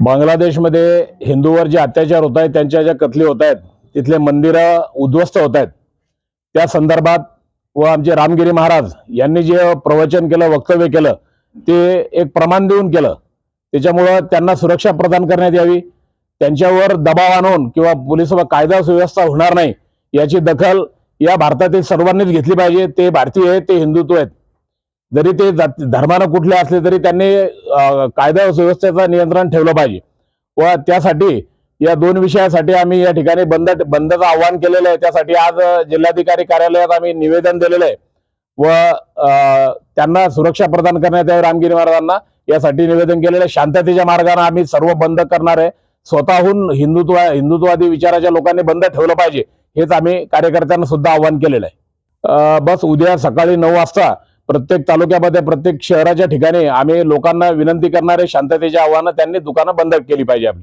बांगलादेशमध्ये हिंदूवर जे अत्याचार होत आहेत त्यांच्या ज्या कथली होत आहेत तिथले मंदिर उद्ध्वस्त होत आहेत. त्या संदर्भात व आमचे रामगिरी महाराज यांनी जे प्रवचन केलं वक्तव्य केलं ते एक प्रमाण देऊन केलं. त्याच्यामुळं त्यांना सुरक्षा प्रदान करण्यात यावी. त्यांच्यावर दबाव आणून किंवा पोलीस कायदा सुव्यवस्था होणार नाही याची दखल या भारतातील सर्वांनीच घेतली पाहिजे. ते भारतीय आहेत ते हिंदुत्व आहेत. जरी ते धर्मानं कुठले असले तरी त्यांनी कायदा सुव्यवस्थेचं नियंत्रण ठेवलं पाहिजे. व त्यासाठी या दोन विषयासाठी आम्ही या ठिकाणी बंद बंदचं आव्हान केलेलं आहे. त्यासाठी आज जिल्हाधिकारी कार्यालयात आम्ही निवेदन दिलेलं आहे. व त्यांना सुरक्षा प्रदान करण्यात यावी रामगिरी महाराजांना. यासाठी निवेदन केलेलं आहे. शांततेच्या मार्गाने आम्ही सर्व बंद करणार आहे. स्वतःहून हिंदुत्व हिंदुत्ववादी विचाराच्या लोकांनी बंद ठेवलं पाहिजे हेच आम्ही कार्यकर्त्यांना सुद्धा आव्हान केलेलं आहे. बस उद्या सकाळी नऊ वाजता प्रत्येक तालुक्यामध्ये प्रत्येक शहराच्या ठिकाणी आम्ही लोकांना विनंती करणारे शांततेचे आव्हानं त्यांनी दुकानं बंद केली पाहिजे आपली.